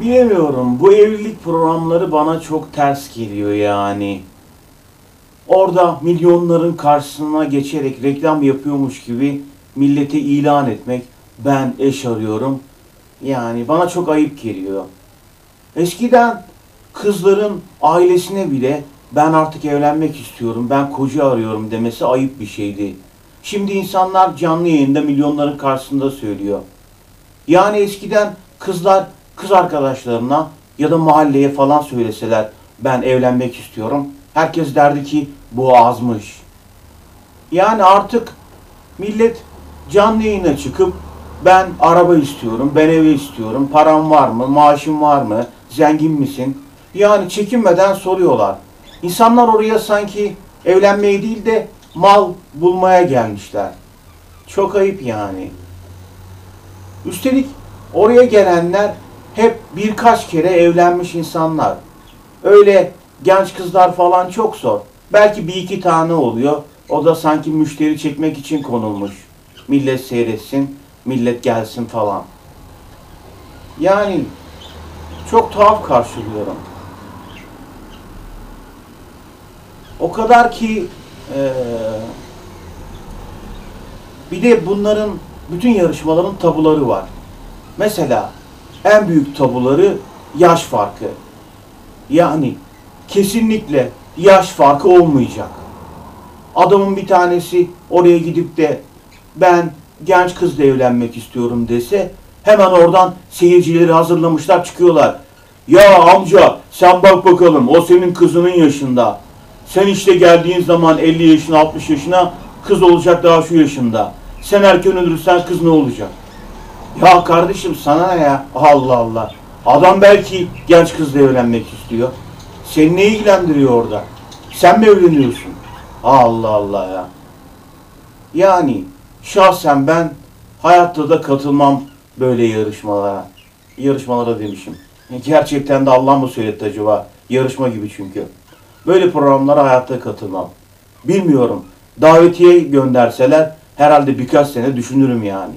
Bilemiyorum. Bu evlilik programları bana çok ters geliyor yani. Orada milyonların karşısına geçerek reklam yapıyormuş gibi millete ilan etmek. Ben eş arıyorum. Yani bana çok ayıp geliyor. Eskiden kızların ailesine bile ben artık evlenmek istiyorum, ben koca arıyorum demesi ayıp bir şeydi. Şimdi insanlar canlı yayında milyonların karşısında söylüyor. Yani eskiden kızlar kız arkadaşlarına ya da mahalleye falan söyleseler ben evlenmek istiyorum. Herkes derdi ki bu azmış. Yani artık millet canlı yayına çıkıp ben araba istiyorum, ben evi istiyorum, param var mı, maaşım var mı, zengin misin? Yani çekinmeden soruyorlar. İnsanlar oraya sanki evlenmeye değil de mal bulmaya gelmişler. Çok ayıp yani. Üstelik oraya gelenler hep birkaç kere evlenmiş insanlar. Öyle genç kızlar falan çok zor. Belki bir iki tane oluyor. O da sanki müşteri çekmek için konulmuş. Millet seyretsin, millet gelsin falan. Yani çok tuhaf karşılıyorum. O kadar ki eee, bir de bunların bütün yarışmaların tabuları var. Mesela en büyük tabuları yaş farkı. Yani kesinlikle yaş farkı olmayacak. Adamın bir tanesi oraya gidip de ben genç kızla evlenmek istiyorum dese hemen oradan seyircileri hazırlamışlar çıkıyorlar. Ya amca sen bak bakalım o senin kızının yaşında. Sen işte geldiğin zaman 50 yaşına 60 yaşına kız olacak daha şu yaşında. Sen erken ölürsen kız ne olacak? Ya kardeşim sana ne ya? Allah Allah. Adam belki genç kızla evlenmek istiyor. Seni ne ilgilendiriyor orada? Sen mi evleniyorsun? Allah Allah ya. Yani şahsen ben hayatta da katılmam böyle yarışmalara. Yarışmalara demişim. Gerçekten de Allah mı söyletti acaba? Yarışma gibi çünkü. Böyle programlara hayatta katılmam. Bilmiyorum. Davetiye gönderseler herhalde birkaç sene düşünürüm yani.